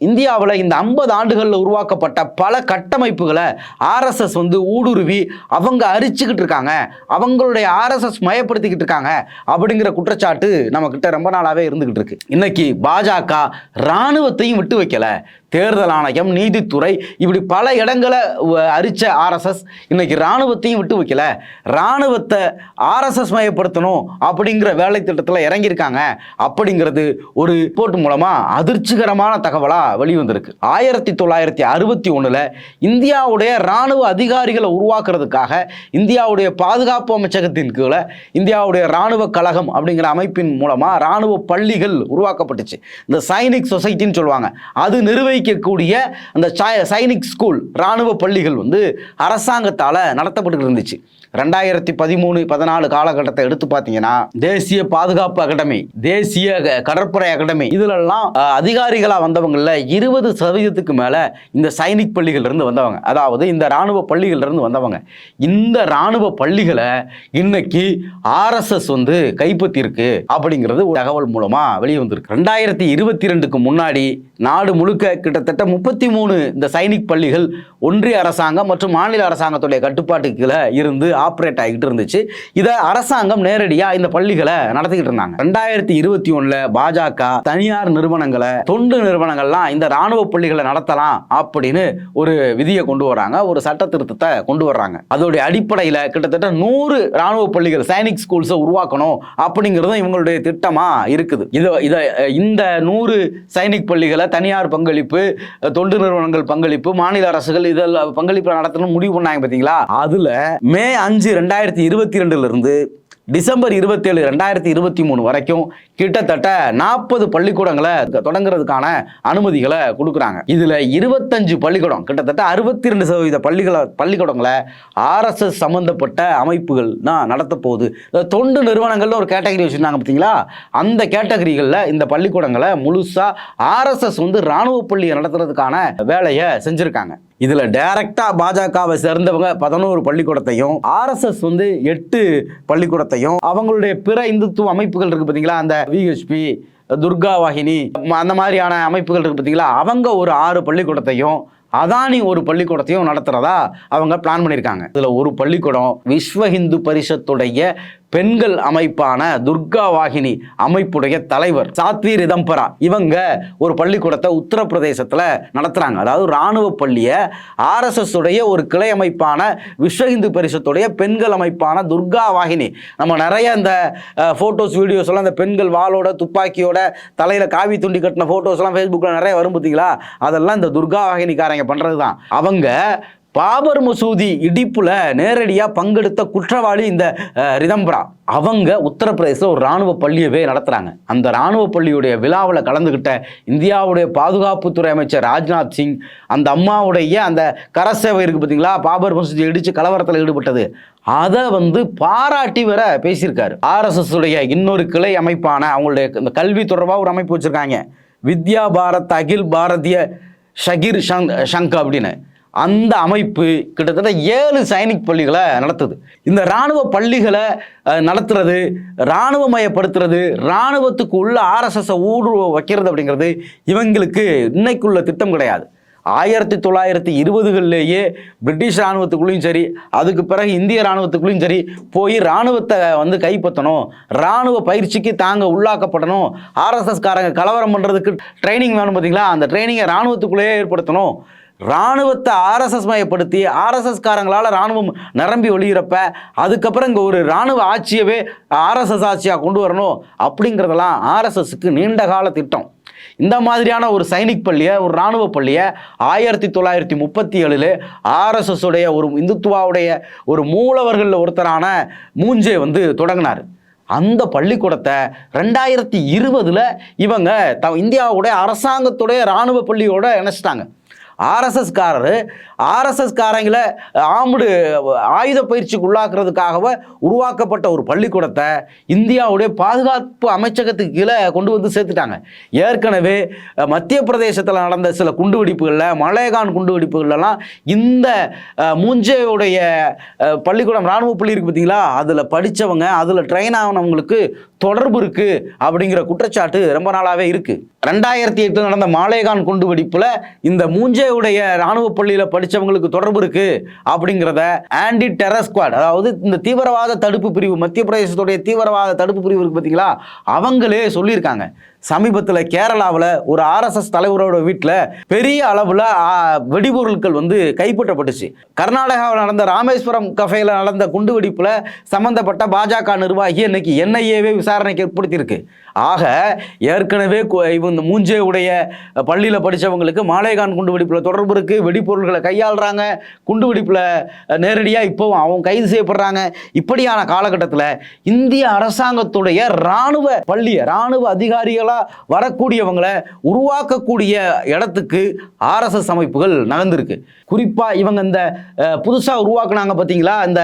இந்தியாவில் இந்த ஐம்பது ஆண்டுகளில் உருவாக்கப்பட்ட பல கட்டமைப்புகளை ஆர்எஸ்எஸ் வந்து ஊடுருவி அவங்க அரிச்சுக்கிட்டு இருக்காங்க. அவங்களுடைய ஆர்எஸ்எஸ் மயப்படுத்திக்கிட்டு இருக்காங்க அப்படிங்கிற குற்றச்சாட்டு நம்மக்கிட்ட ரொம்ப நாளாகவே இருந்துக்கிட்டு இருக்கு. இன்னைக்கு பாஜக இராணுவத்தையும் விட்டு வைக்கலை. தேர்தல் ஆணையம் நீதித்துறை இப்படி பல இடங்களை உ- அரிச்ச ஆர்எஸ்எஸ் இன்னைக்கு இராணுவத்தையும் விட்டு வைக்கல. இராணுவத்தை ஆர்எஸ்எஸ் மயப்படுத்தணும் அப்படிங்கிற வேலை திட்டத்தில் இறங்கியிருக்காங்க. அப்படிங்கிறது ஒரு ரிப்போர்ட் மூலமாக அதிர்ச்சிகரமான தகவலாக வெளிவந்திருக்கு. ஆயிரத்தி தொள்ளாயிரத்தி அறுபத்தி ஒன்றில் இந்தியாவுடைய இராணுவ அதிகாரிகளை உருவாக்குறதுக்காக இந்தியாவுடைய பாதுகாப்பு அமைச்சகத்தின் கீழே இந்தியாவுடைய இராணுவ கழகம் அப்படிங்கிற அமைப்பின் மூலமாக இராணுவ பள்ளிகள் உருவாக்கப்பட்டுச்சு. இந்த சைனிக் சொசைட்டின்னு சொல்லுவாங்க. அது நிர்வகிக்கக்கூடிய அந்த சைனிக் ஸ்கூல் இராணுவ பள்ளிகள் வந்து அரசாங்கத்தால் நடத்தப்பட்டு இருந்துச்சு. ரெண்டாயிரத்தி பதிமூணு பதினாலு காலகட்டத்தை எடுத்து பார்த்தீங்கன்னா தேசிய பாதுகாப்பு அகாடமி தேசிய கடற்படை அகாடமி இதுலெல்லாம் அதிகாரிகளாக வந்தவங்களில் இருபது சதவீதத்துக்கு மேலே இந்த சைனிக் பள்ளிகளிலிருந்து வந்தவங்க. அதாவது இந்த ராணுவ பள்ளிகளிலிருந்து வந்தவங்க. இந்த ராணுவ பள்ளிகளை இன்னைக்கு ஆர்எஸ்எஸ் வந்து கைப்பற்றியிருக்கு அப்படிங்கிறது ஒரு தகவல் மூலமாக வெளியே வந்திருக்கு ரெண்டாயிரத்தி இருபத்தி ரெண்டுக்கு முன்னாடி நாடு முழுக்க கிட்டத்தட்ட முப்பத்தி மூணு இந்த சைனிக் பள்ளிகள் ஒன்றிய அரசாங்கம் மற்றும் மாநில அரசாங்கத்துடைய கட்டுப்பாட்டுக்கு இருந்து ஆப்ரேட் ஆகிட்டு இருந்துச்சு. இதை அரசாங்கம் நேரடியாக இந்த பள்ளிகளை நடத்திக்கிட்டு இருந்தாங்க. ரெண்டாயிரத்தி இருபத்தி ஒன்றில் பாஜக தனியார் நிறுவனங்களை தொண்டு நிறுவனங்கள்லாம் இந்த ராணுவ பள்ளிகளை நடத்தலாம் அப்படின்னு ஒரு விதியை கொண்டு வராங்க. ஒரு சட்ட திருத்தத்தை கொண்டு வர்றாங்க. அதோடைய அடிப்படையில் கிட்டத்தட்ட நூறு ராணுவ பள்ளிகள் சைனிக் ஸ்கூல்ஸை உருவாக்கணும் அப்படிங்கிறதும் இவங்களுடைய திட்டமாக இருக்குது. இதை இதை இந்த நூறு சைனிக் பள்ளிகளை தனியார் பங்களிப்பு தொண்டு நிறுவனங்கள் பங்களிப்பு மாநில அரசுகள் இதெல்லாம் பங்களிப்பு நடத்தணும் முடிவு பண்ணாங்க பார்த்தீங்களா அதில் மே அஞ்சு ரெண்டாயிரத்தி இருபத்தி ரெண்டுல இருந்து டிசம்பர் இருபத்தேழு ரெண்டாயிரத்தி இருபத்தி மூணு வரைக்கும் கிட்டத்தட்ட நாற்பது பள்ளிக்கூடங்களை தொடங்குறதுக்கான அனுமதிகளை கொடுக்குறாங்க. இதில் இருபத்தஞ்சு பள்ளிக்கூடம் கிட்டத்தட்ட அறுபத்தி ரெண்டு சதவீத பள்ளிகளை பள்ளிக்கூடங்களை ஆர்எஸ்எஸ் சம்மந்தப்பட்ட அமைப்புகள் தான் நடத்த போகுது. தொண்டு நிறுவனங்கள்னு ஒரு கேட்டகரி வச்சுருந்தாங்க பார்த்தீங்களா அந்த கேட்டகரிகளில் இந்த பள்ளிக்கூடங்களை முழுசாக ஆர்எஸ்எஸ் வந்து இராணுவ பள்ளியை நடத்துறதுக்கான வேலையை செஞ்சுருக்காங்க. இதுல டைரக்டா பாஜகவை சேர்ந்தவங்க பதினோரு பள்ளிக்கூடத்தையும் ஆர்எஸ்எஸ் வந்து எட்டு பள்ளிக்கூடத்தையும் அவங்களுடைய பிற இந்துத்துவ அமைப்புகள் இருக்கு பாத்தீங்களா? அந்த விஹெச்பி துர்கா வாகினி அந்த மாதிரியான அமைப்புகள் இருக்கு பாத்தீங்களா? அவங்க ஒரு ஆறு பள்ளிக்கூடத்தையும் அதானி ஒரு பள்ளிக்கூடத்தையும் நடத்துறதா அவங்க பிளான் பண்ணியிருக்காங்க இதுல ஒரு பள்ளிக்கூடம் விஸ்வ ஹிந்து பரிஷத்துடைய பெண்கள் அமைப்பான துர்கா வாகினி அமைப்புடைய தலைவர் சாத்வி ரிதம்பரா இவங்க ஒரு பள்ளிக்கூடத்தை உத்தரப்பிரதேசத்தில் நடத்துகிறாங்க அதாவது இராணுவ பள்ளியை ஆர்எஸ்எஸ் உடைய ஒரு கிளை அமைப்பான விஸ்வ இந்து பரிஷத்துடைய பெண்கள் அமைப்பான துர்கா வாகினி. நம்ம நிறைய இந்த ஃபோட்டோஸ் வீடியோஸ் எல்லாம் இந்த பெண்கள் வாளோட துப்பாக்கியோட தலையில் காவி துண்டி கட்டின ஃபோட்டோஸ்லாம் ஃபேஸ்புக்கில் நிறைய வரும் பார்த்தீங்களா? அதெல்லாம் இந்த துர்கா வாகினிக்காரங்க பண்ணுறது தான் அவங்க பாபர் மசூதி இடிப்புல நேரடியாக பங்கெடுத்த குற்றவாளி இந்த ரிதம்பரா. அவங்க உத்தரப்பிரதேச ஒரு ராணுவ பள்ளியவே நடத்துறாங்க. அந்த ராணுவ பள்ளியுடைய விழாவில் கலந்துகிட்ட இந்தியாவுடைய பாதுகாப்புத்துறை அமைச்சர் ராஜ்நாத் சிங் அந்த அம்மாவுடைய அந்த கரசேவை இருக்கு பார்த்தீங்களா பாபர் மசூதி இடிச்சு கலவரத்தில் ஈடுபட்டது. அதை வந்து பாராட்டி வர பேசியிருக்காரு. ஆர்எஸ்எஸ் உடைய இன்னொரு கிளை அமைப்பான அவங்களுடைய இந்த கல்வி தொடர்பாக ஒரு அமைப்பு வச்சிருக்காங்க. வித்யா பாரத் அகில் பாரதிய ஷகிர் ஷங் ஷங்க் அப்படின்னு. அந்த அமைப்பு கிட்டத்தட்ட ஏழு சைனிக் பள்ளிகளை நடத்துது. இந்த இராணுவ பள்ளிகளை நடத்துறது இராணுவமயப்படுத்துறது இராணுவத்துக்கு உள்ள ஆர்எஸ்எஸ் ஊடுருவ வைக்கிறது அப்படிங்கிறது இவங்களுக்கு இன்னைக்குள்ள திட்டம் கிடையாது. ஆயிரத்தி தொள்ளாயிரத்தி இருபதுகள்லேயே பிரிட்டிஷ் இராணுவத்துக்குள்ளேயும் சரி அதுக்கு பிறகு இந்திய இராணுவத்துக்குள்ளேயும் சரி போய் இராணுவத்தை வந்து கைப்பற்றணும் இராணுவ பயிற்சிக்கு தாங்க உள்ளாக்கப்படணும் ஆர்எஸ்எஸ்காரங்க கலவரம் பண்ணுறதுக்கு ட்ரைனிங் வேணும் பார்த்தீங்களா அந்த ட்ரைனிங்கை இராணுவத்துக்குள்ளேயே ஏற்படுத்தணும். இராணுவத்தை ஆர்எஸ்எஸ் மயப்படுத்தி ஆர்எஸ்எஸ்காரங்களால் ராணுவம் இராணுவம் நிரம்பி ஒழிகிறப்ப அதுக்கப்புறம் இங்கே ஒரு இராணுவ ஆட்சியவே ஆர்எஸ்எஸ் ஆட்சியாக கொண்டு வரணும் அப்படிங்கிறதெல்லாம் ஆர்எஸ்எஸ்க்கு நீண்ட கால திட்டம். இந்த மாதிரியான ஒரு சைனிக் பள்ளியை ஒரு இராணுவ பள்ளியை ஆயிரத்தி தொள்ளாயிரத்தி முப்பத்தி ஏழில் ஆர்எஸ்எஸ் உடைய ஒரு இந்துத்துவாவுடைய ஒரு மூலவர்களில் ஒருத்தரான மூஞ்சே வந்து தொடங்கினார். அந்த பள்ளிக்கூடத்தை ரெண்டாயிரத்தி இருபதில் இவங்க த இந்தியாவுடைய அரசாங்கத்துடைய இராணுவ பள்ளியோட இணைச்சிட்டாங்க. ஆர்எஸ்எஸ்காரர் ஆர்எஸ்எஸ்காரங்களை ஆர்எஸ்எஸ் ஆமுடு ஆயுத பயிற்சிக்கு உள்ளாக்குறதுக்காகவே உருவாக்கப்பட்ட ஒரு பள்ளிக்கூடத்தை இந்தியாவுடைய பாதுகாப்பு அமைச்சகத்துக்கு கீழே கொண்டு வந்து சேர்த்துட்டாங்க. ஏற்கனவே மத்திய பிரதேசத்தில் நடந்த சில குண்டுவெடிப்புகளில் மலேகான் குண்டுவெடிப்புகள்லாம் இந்த அஹ், மூஞ்சேவுடைய பள்ளிக்கூடம் இராணுவ பள்ளி இருக்குது பார்த்தீங்களா அதில் படித்தவங்க அதில் ட்ரெயின் ஆனவங்களுக்கு தொடர்பு இருக்குது அப்படிங்கிற குற்றச்சாட்டு ரொம்ப நாளாகவே இருக்குது ரெண்டாயிரத்தி எட்டில் நடந்த மாலேகான் குண்டு இந்த இந்த மூஞ்சேவுடைய ராணுவ பள்ளியில் படித்தவங்களுக்கு தொடர்பு இருக்கு அப்படிங்கிறத ஆன்டி டெரர் ஸ்குவாட் அதாவது இந்த தீவிரவாத தடுப்பு பிரிவு மத்திய பிரதேசத்துடைய தீவிரவாத தடுப்பு பிரிவு இருக்கு பார்த்தீங்களா அவங்களே சொல்லியிருக்காங்க. சமீபத்தில் கேரளாவில் ஒரு ஆர்எஸ்எஸ் தலைவரோட வீட்டில் பெரிய அளவில் வெடிபொருட்கள் வந்து கைப்பற்றப்பட்டுச்சு. கர்நாடகாவில் நடந்த ராமேஸ்வரம் கஃபேயில் நடந்த குண்டு வெடிப்பில் சம்பந்தப்பட்ட பாஜக நிர்வாகி இன்னைக்கு என்ஐஏவே விசாரணைக்கு ஏற்படுத்தியிருக்கு ஆக ஏற்கனவே இவங்க இந்த மூஞ்சே உடைய பள்ளியில் படித்தவங்களுக்கு மாலேகான் குண்டு வெடிப்பில் தொடர்பு இருக்குது வெடிப்பொருள்களை கையாளுறாங்க குண்டு வெடிப்பில் நேரடியாக இப்போவும் அவங்க கைது செய்யப்படுறாங்க. இப்படியான காலகட்டத்தில் இந்திய அரசாங்கத்துடைய இராணுவ பள்ளியை இராணுவ அதிகாரிகளாக வரக்கூடியவங்களை உருவாக்கக்கூடிய இடத்துக்கு ஆர்எஸ்எஸ் அமைப்புகள் நகர்ந்துருக்கு. குறிப்பாக இவங்க இந்த புதுசாக உருவாக்குனாங்க பார்த்தீங்களா இந்த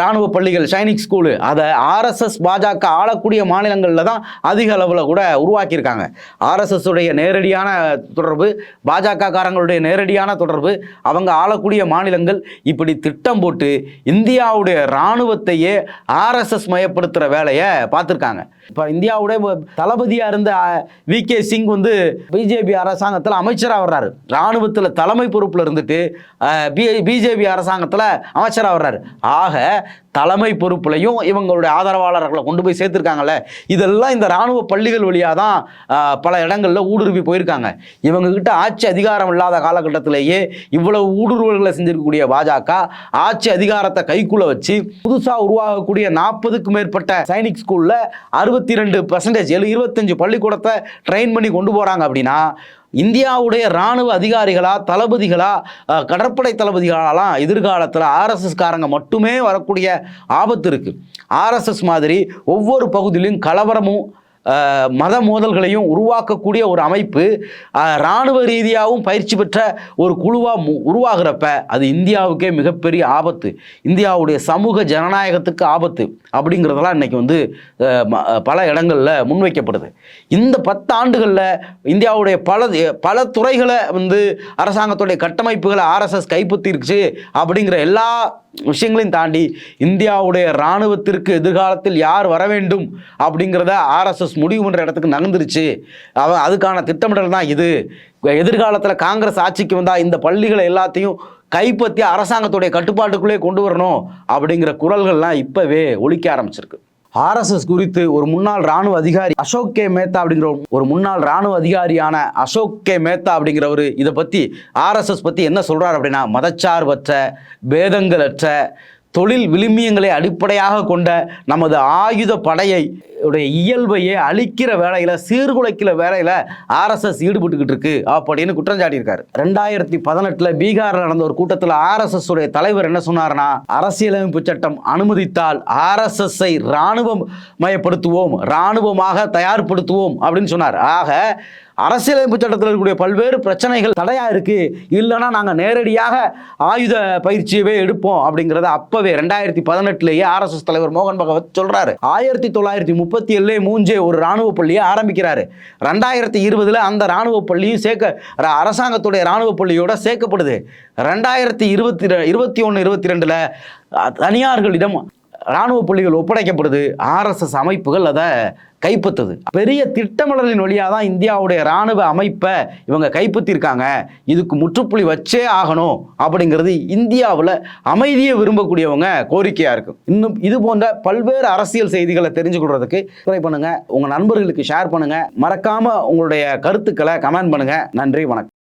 இராணுவ பள்ளிகள் சைனிக் ஸ்கூலு. அதை ஆர்எஸ்எஸ் பாஜக ஆளக்கூடிய மாநிலங்களில் தான் அதிக அளவில் கூட உருவாக்கியிருக்காங்க. ஆர்எஸ்எஸ் உடைய நேரடியான தொடர்பு பாஜக காரங்களுடைய நேரடியான தொடர்பு அவங்க ஆளக்கூடிய மாநிலங்கள் இப்படி திட்டம் போட்டு இந்தியாவுடைய இராணுவத்தையே ஆர்எஸ்எஸ் மயப்படுத்துகிற வேலையை பார்த்துருக்காங்க. இப்போ இந்தியாவுடைய தளபதியாக இருந்த வி கே சிங் வந்து பிஜேபி அரசாங்கத்தில் அமைச்சராக வர்றாரு. இராணுவத்தில் தலைமை பொறுப்பில் இருந்துட்டு பிஜேபி அரசாங்கத்தில் அமைச்சராக வர்றாரு. ஆக தலைமை பொறுப்புலையும் இவங்களுடைய ஆதரவாளர்களை கொண்டு போய் சேர்த்துருக்காங்கல்ல. இதெல்லாம் இந்த இராணுவ பள்ளிகள் வழியாக தான் பல இடங்களில் ஊடுருவி போயிருக்காங்க. இவங்கக்கிட்ட ஆட்சி அதிகாரம் இல்லாத காலகட்டத்திலேயே இவ்வளவு ஊடுருவல்களை செஞ்சிருக்கக்கூடிய பாஜக ஆட்சி அதிகாரத்தை கைக்குள்ள வச்சு புதுசாக உருவாகக்கூடிய நாற்பதுக்கும் மேற்பட்ட சைனிக் ஸ்கூலில் அறுபத்தி ரெண்டு பர்சன்டேஜ் இருபத்தஞ்சு பள்ளிக்கூடத்தை ட்ரெயின் பண்ணி கொண்டு போகிறாங்க அப்படின்னா இந்தியாவுடைய இராணுவ அதிகாரிகளா தளபதிகளா கடற்படை தளபதிகளாலாம் எதிர்காலத்தில் ஆர்எஸ்எஸ்காரங்க மட்டுமே வரக்கூடிய ஆபத்து இருக்குது ஆர்எஸ்எஸ் மாதிரி ஒவ்வொரு பகுதியிலும் கலவரமும் மத மோதல்களையும் உருவாக்கக்கூடிய ஒரு அமைப்பு இராணுவ ரீதியாகவும் பயிற்சி பெற்ற ஒரு குழுவாக உருவாகிறப்ப அது இந்தியாவுக்கே மிகப்பெரிய ஆபத்து. இந்தியாவுடைய சமூக ஜனநாயகத்துக்கு ஆபத்து அப்படிங்கிறதெல்லாம் இன்னைக்கு வந்து ம- பல இடங்களில் முன்வைக்கப்படுது. இந்த பத்தாண்டுகளில் இந்தியாவுடைய பல பல துறைகளை வந்து அரசாங்கத்துடைய கட்டமைப்புகளை ஆர்எஸ்எஸ் கைப்பற்றிருச்சு அப்படிங்கிற எல்லா விஷயங்களையும் தாண்டி இந்தியாவுடைய இராணுவத்திற்கு எதிர்காலத்தில் யார் வர வேண்டும் அப்படிங்கிறத ஆர்எஸ்எஸ் முடிவு பண்ணுற இடத்துக்கு நகர்ந்துருச்சு. அவ அதுக்கான திட்டமிடல் தான் இது. எதிர்காலத்தில் காங்கிரஸ் ஆட்சிக்கு வந்தால் இந்த பள்ளிகளை எல்லாத்தையும் கைப்பற்றி அரசாங்கத்துடைய கட்டுப்பாட்டுக்குள்ளே கொண்டு வரணும் அப்படிங்கிற குரல்கள்லாம் இப்போவே ஒழிக்க ஆரம்பிச்சிருக்கு. ஆர்எஸ்எஸ் குறித்து ஒரு முன்னாள் ராணுவ அதிகாரி அசோக் கே. மேத்தா அப்படிங்கிற ஒரு- முன்னாள் ராணுவ அதிகாரியான அசோக் கே. மேத்தா அப்படிங்கிறவர் இதை பற்றி ஆர்எஸ்எஸ் பற்றி என்ன சொல்கிறார் அப்படின்னா மதச்சார்பற்ற பேதங்களற்ற தொழில் விழுமியங்களை அடிப்படையாக கொண்ட நமது ஆயுத படையை உடைய இயல்பையே அழிக்கிற வேலையில் சீர்குலைக்கிற வேலையில் ஆர்எஸ்எஸ் ஈடுபட்டுக்கிட்டு இருக்கு அப்படின்னு குற்றம் சாட்டியிருக்காரு. ரெண்டாயிரத்தி பதினெட்டில் பீகாரில் நடந்த ஒரு கூட்டத்தில் ஆர்எஸ்எஸ் உடைய தலைவர் என்ன சொன்னார்னா அரசியலமைப்பு சட்டம் அனுமதித்தால் ஆர்எஸ்எஸ்ஐ இராணுவம் ராணுவம் மயப்படுத்துவோம் ராணுவமாக தயார்படுத்துவோம் அப்படின்னு சொன்னார். ஆக அரசியலமைப்பு சட்டத்தில் இருக்கக்கூடிய பல்வேறு பிரச்சனைகள் தடையாக இருக்குது இல்லைன்னா நாங்கள் நேரடியாக ஆயுத பயிற்சியவே எடுப்போம் அப்படிங்கிறத அப்போவே ரெண்டாயிரத்தி பதினெட்டுலேயே ஆர்எஸ்எஸ் தலைவர் மோகன் பகவத் சொல்கிறாரு ஆயிரத்தி தொள்ளாயிரத்தி முப்பத்தி ஏழுலேயே மூஞ்சே ஒரு இராணுவ பள்ளியை ஆரம்பிக்கிறாரு. ரெண்டாயிரத்தி இருபதுல அந்த இராணுவ பள்ளியும் சேர்க்க அரசாங்கத்துடைய இராணுவ பள்ளியோட சேர்க்கப்படுது. ரெண்டாயிரத்தி இருபத்தி ரெ- இருபத்தி ஒன்று இருபத்தி ரெண்டில் தனியார்களிடம் ராணுவ புள்ளிகள் ஒப்படைக்கப்படுது. ஆர்எஸ்எஸ் அமைப்புகள் அதை கைப்பற்றுது. பெரிய திட்டமிடலின் வழியாக தான் இந்தியாவுடைய ராணுவ அமைப்பை இவங்க கைப்பற்றியிருக்காங்க. இதுக்கு முற்றுப்புள்ளி வச்சே ஆகணும் அப்படிங்கிறது இந்தியாவில் அமைதியை விரும்பக்கூடியவங்க கோரிக்கையாக இருக்கும் இன்னும் இது போன்ற பல்வேறு அரசியல் செய்திகளை தெரிஞ்சுக்கொள்றதுக்கு ட்ரை பண்ணுங்கள் உங்கள் நண்பர்களுக்கு ஷேர் பண்ணுங்கள் மறக்காமல் உங்களுடைய கருத்துக்களை கமெண்ட் பண்ணுங்கள் நன்றி வணக்கம்.